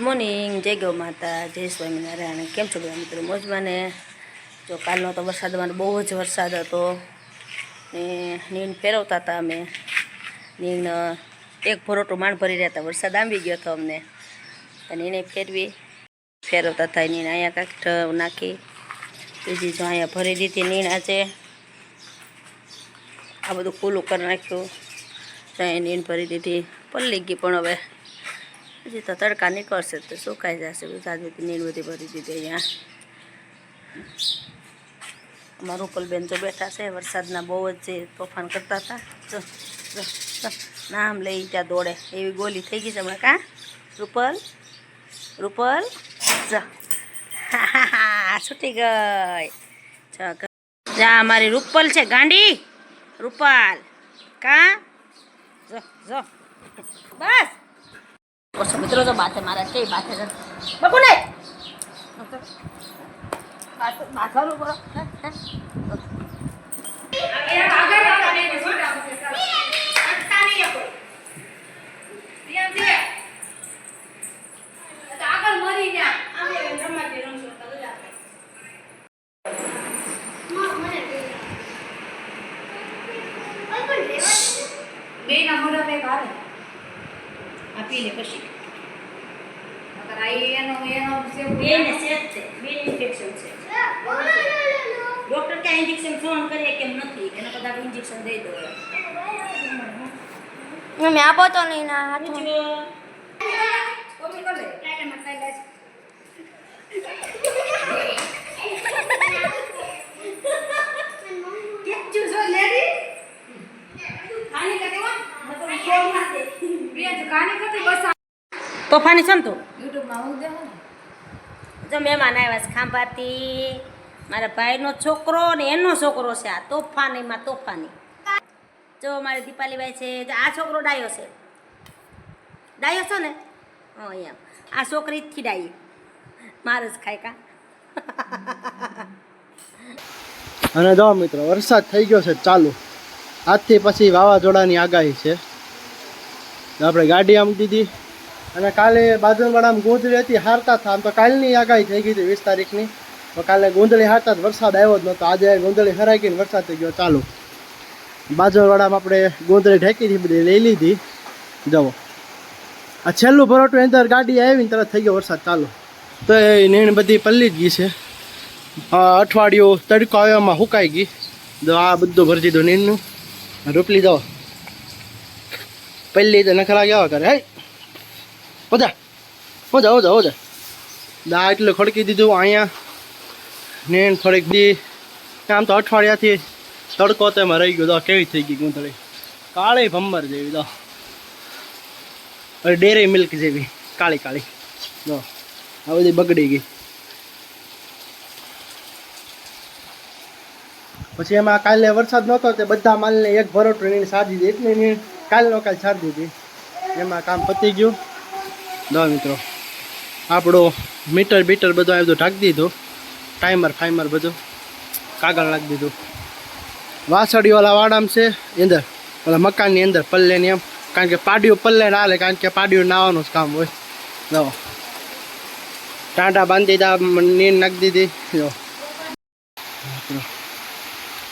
Morning, જય ગૌ માતા, જય સ્વામિનારાયણ. કેમ છો બધા મિત્રો? મોજમાં ને? જો કાલનો તો વરસાદમાં બહુ જ વરસાદ હતો. ને નીણ ફેરવતા હતા અમે. નીણ, એક ભરોટો માણ ભરી રહ્યા હતા. વરસાદ આવી ગયો હતો અમને. અને એને ફેરવી ફેરવતા હતા. નીણ અહીંયા કાંઈક નાખી બીજી જો અહીંયા ભરી દીધી નીણ આજે. આ બધું ખુલ્લું કરી નાખ્યું. તો અહીંયા નીણ ભરી દીધી. પલ્લી ગઈ પણ હવે. હજી તો તડકા નીકળશે તો સુકાઈ જશે. બધી ભરી દીધી અહીંયા. અમારું રૂપલબેન જો બેઠા છે. વરસાદના બહુ જ જે તોફાન કરતા હતા. જો. નામ લઈ ત્યાં દોડે. એવી ગોલી થઈ ગઈ છે હમણાં. કાં? રૂપલ? રૂપલ? જ. છૂટી ગઈ. જા, અમારી રૂપલ છે. ગાંડી? રૂપાલ. કાં? જો જો. બસ. ઓછો મિત્રો તો બાથે મારા છે બાથે બકુ ને બાથવાનું હે. બે ના મોઢા બે ભારે આપીને પછી નકર આ એનો એનો સેવ બેને સેજ છે બેન ઇન્ફેક્શન છે ડોક્ટર ક્યાં ઇન્જેક્શન ફોન કરીએ કેમ નથી એના બધા ઇન્જેક્શન દઈ દો મમ્મી આપો તો નહીં ના હાથ બીજું કોમી કરે પ્લેટમાં ખાઈ લે કેમ છું છો લેડી ખાલી કતે હો મતલબ ફોન ના દે બે જ ખાલી કતે બસ તોફાની છે ને તું? જો મહેમાન આવ્યા છે ખાંભાથી. મારા ભાઈનો છોકરો ને એનો છોકરો છે આ તોફાનીમાં તોફાની. જો મારી દીપાલીભાઈ છે જો આ છોકરો ડાયો છે. ડાયો છો ને? હા એમ. આ છોકરી થી ડાઈ. મારે જ ખાય કા. અને જો મિત્રો વરસાદ થઈ ગયો છે ચાલુ. આજથી પછી વાવાઝોડાની આગાહી છે. આપણે ગાડી આમ દીધી. અને કાલે બાજુવાળામાં ગોંધળી હતી, હારતા હતા. આમ તો કાલની આગાહી થઈ ગઈ હતી વીસ તારીખની. તો કાલે ગોંધળી હારતા જ વરસાદ આવ્યો જ નહોતો. આજે ગોંધળી હરાઈ ગઈને વરસાદ થઈ ગયો. ચાલુ. બાજુવાળામાં આપણે ગોંધળી ઢેકી હતી બધી લઈ લીધી. જવો આ છેલ્લું ભરોટું અંદર ગાડી આવીને તરત થઈ ગયો વરસાદ. ચાલુ. તો એ નીણ બધી પલ્લી જ ગઈ છે. અઠવાડિયું તડકો આવ્યામાં સુકાઈ ગઈ. તો આ બધું ભરી દીધું નીણનું. રૂપલી જાઓ. પહેલી તો નખરા ગયા કરે. હે? ઓજા ઓજા ઓજા ઓજા. દા એટલું ખડકી દીધું અહીંયા. ને થોડીક દી, આમ તો અઠવાડિયાથી તડકો તો એમાં રહી ગયો તો કેવી થઈ ગઈ ગૂંથળી. કાળી ભમ્બર જેવી તો. ડેરી મિલ્ક જેવી, કાળી કાળી. જો, આ બધી બગડી ગઈ. પછી એમાં કાલે વરસાદ નહોતો તે બધા માલને એક ભરોટ નીણ દીધી એટલે કાલનો કાલ સારી દીધી એમાં કામ પતી ગયું. દો મિત્રો. આપણું મીટર બીટર બધું આ બધું ઢાંકી દીધું. ટાઈમર, ફાઈમર બધું કાગળ નાખી દીધું. વાસળીવાળા વાડામ છે અંદર. ઓલા મકાનની અંદર પલ્લેની એમ. કારણ કે પાડ્યું પલ્લે ના હાલે, કારણ કે પાડ્યું નાવાનું જ કામ હોય. જો. ટાંટા બાંધી દીધા નીર નાખી દીધી. જો.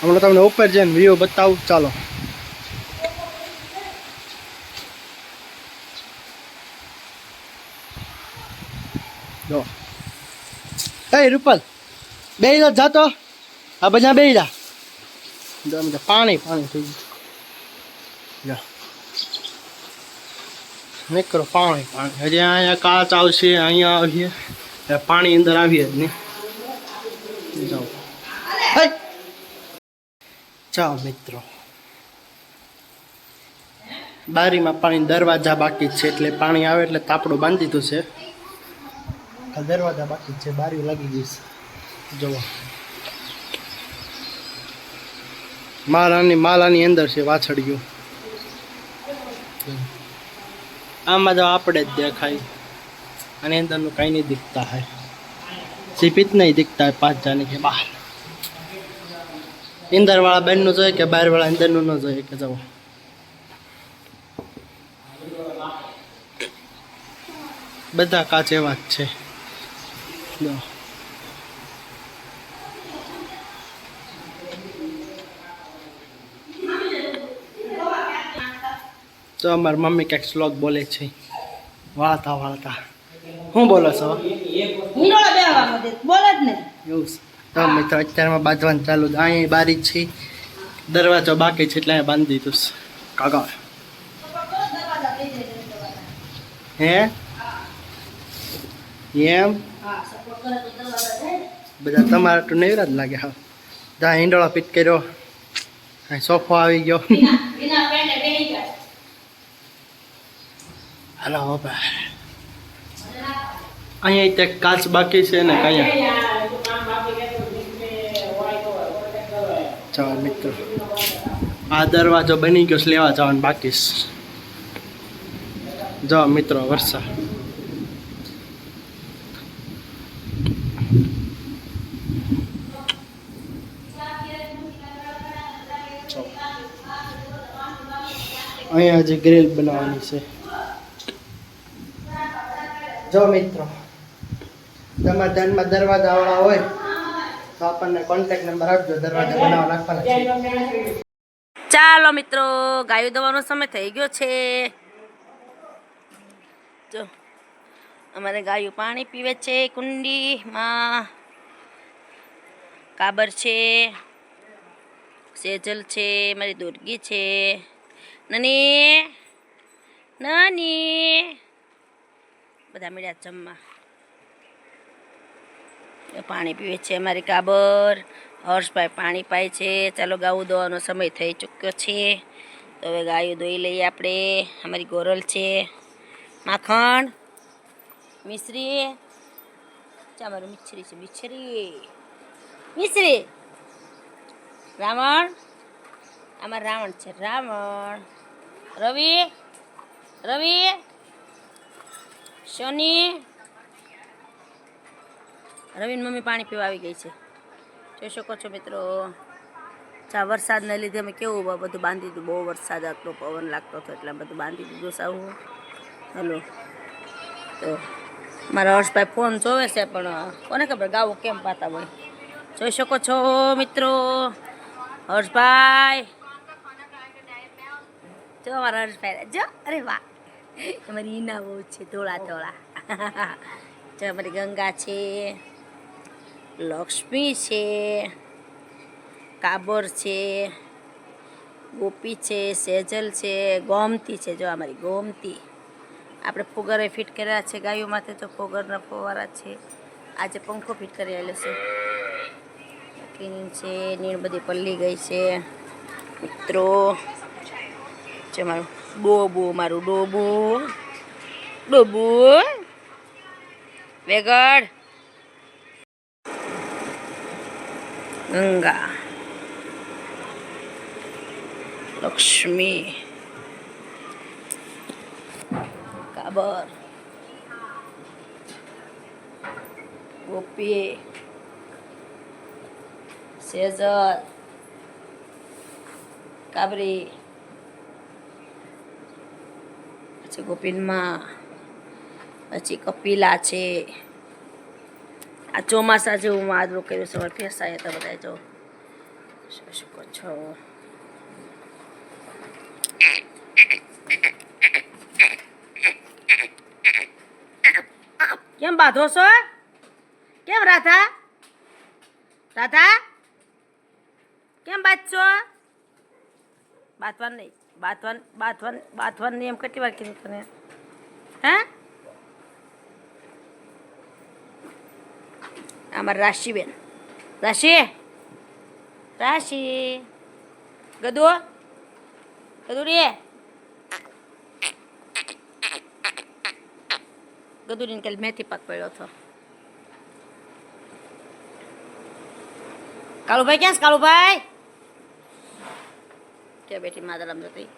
હમણાં તમને ઉપર જઈને વ્યૂ બતાવું. ચાલો. જો. એ, રૂપલ. બે જા જાતો આ બધા બે જા. જો પાણી પાણી થઈ ગયું. જો. નીકળો, પાણી પાણી. હજી અહીંયા કાચ આવશે, અહીંયા આવીએ પાણી અંદર આવીએ જ નહીં. જાઓ. ચાલો મિત્રો. બારીમાં પાણી દરવાજા બાકી છે, એટલે પાણી આવે એટલે તાપડું બાંધી દીધું છે. આ દરવાજા બાકી છે બારી લાગી ગઈ છે. જુઓ માલાની માલાની અંદર છે વાછડિયું આમાં તો આપણે જ દેખાય. અને અંદરનું કાંઈ નહીં દીખતા હૈ સિપિત નહીં દીખતા હોય પાંચ જાને કે બહાર અંદર વાળા બેનનું જોઈએ કે બહાર વાળા અંદરનું ન જોઈએ કે જવો બધા કાચ એવા જ છે. જો તો અમારી મમ્મી ક્યાંક શ્લોક બોલે છે. વાળતા વાળતા. શું બોલો છો? બોલે જ ને. એવું છે. તો મિત્રો અત્યારમાં બાંધવાનું ચાલુ અહીં અહીંયા બારી છે. દરવાજો બાકી છે એટલે અહીંયા બાંધી દીધું છે. કાકા. હે? એમ? બધા તમારા તો નેવરા જ લાગે, હા. જા, હિંડોળા પીટ કર્યો. અહીં સોફો આવી ગયો. હલો બાપા અહીંયા તે કાચ બાકી છે ને કયા ચાલ મિત્રો. આ દરવાજો બની ગયો લેવા જવાનું બાકી જો મિત્રો, વરસાદ. અહીંયા હજી ગ્રીલ બનાવવાની છે. જો મિત્રો તમારા દરવાજાવાળા હોય, તો આપણને કોન્ટેક્ટ નંબર આપજો, દરવાજા બનાવવા નાખવાના છે. ચાલો મિત્રો, ગાયો દવાનો સમય થઈ ગયો છે. જો, અમારે ગાયું પાણી પીવે છે કુંડીમાં. કાબર છે, સેજલ છે, મારી દુર્ગી છે. નની, નાની. બધા મળ્યા જમવા. પાણી પીવે છે અમારી કાબર. હર્ષભાઈ પાણી પાય છે. ચાલો ગાવું દોવાનો સમય થઈ ચૂક્યો છે. તો હવે ગાયું દોઈ લઈએ આપણે. અમારી ગોરલ છે. માખણ, મિશ્રી. અમારું મિશ્રી છે, મિશ્રી. મિશ્રી. રાવણ. આમાં રાવણ છે, રાવણ. રવિ રવિ, શનિ. રવિન મમ્મી પાણી પીવા આવી ગઈ છે. જોઈ શકો છો મિત્રો ચા વરસાદને લીધે અમે કેવું બધું બાંધી દીધું. બહુ વરસાદ આટલો પવન લાગતો હતો એટલે બધું બાંધી દીધું સાવું. હલો. તો મારા હર્ષભાઈ ફોન જોવે છે, પણ કોને ખબર ગાવું કેમ પાતા હોય. જોઈ શકો છો મિત્રો, હર્ષભાઈ. જો અમારા હર્ષભાઈ જો, અરે વાહ. અમારી ઈના બહુ છે, ધોળા ધોળા. જો, અમારી ગંગા છે, લક્ષ્મી છે, કાબર છે, ગોપી છે, સેજલ છે, ગોમતી છે. જો, અમારી ગોમતી. આપણે ફુગરે ફિટ કર્યા છે, ગાયો માથે તો ફુગરના ફુવારા છે. આજે પંખો ફિટ કરી આવેલો છે. કિન છે, નીણ બધી પલ્લી ગઈ છે. મિત્રો છે મારું ડોબુ મારું ડોબુ. ડોબુ. વેગડ ગંગા. લક્ષ્મી. કાબર. ગોપી. સેજલ. કાબરી. પછી ગોપીનમાં. પછી કપિલા છે. આ ચોમાસા જેવું માદરું કર્યું છે ફેસાય તો બધા જો. શું શું કહો છો? કેમ બાંધો છો? કેમ રાધા? રાધા? કેમ બાંધશો? બાંધવાનું નહીં. બાંધવાનું બાથવાન બાંધવાનું નિયમ કેટલી વાર કીધું તને? હે? અમારા રાશિબેન. રાશિ? રાશિ. ગદુ ગદુ રે? ગદુરીને કાલે મેથી પાક પડ્યો હતો. કાળુભાઈ, ક્યાં છે કાળુભાઈ? ક્યાં બેઠી માદરામ જતી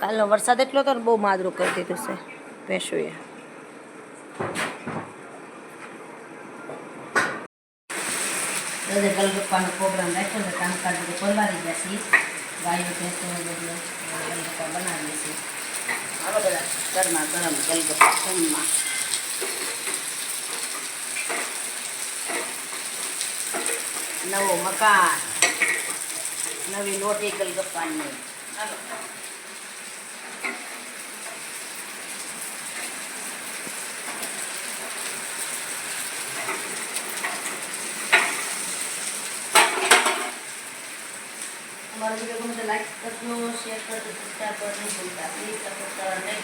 કાલનો વરસાદ એટલો હતો ને બહુ માદરું કરી દીધું છે ભેંસુએ. કાલ પ્રોગ્રામ રાખ્યો છે કામકાજ બધું પરવારી ગયા છીએ. ગાયો ભેંસો બધું પપ્પા બનાવીએ છીએ. આવા બધા ગરમા ગરમ ગલગપ્પા જમવા નવો મકાન. નવી લોટી ગલગપ્પાની ચાલો અમારો વિડીયો ગમે તો લાઈક કરજો શેર કરજો સબસ્ક્રાઈબ કરજો નહીં ભૂલતા પ્લીઝ સપોર્ટ કરવા નહીં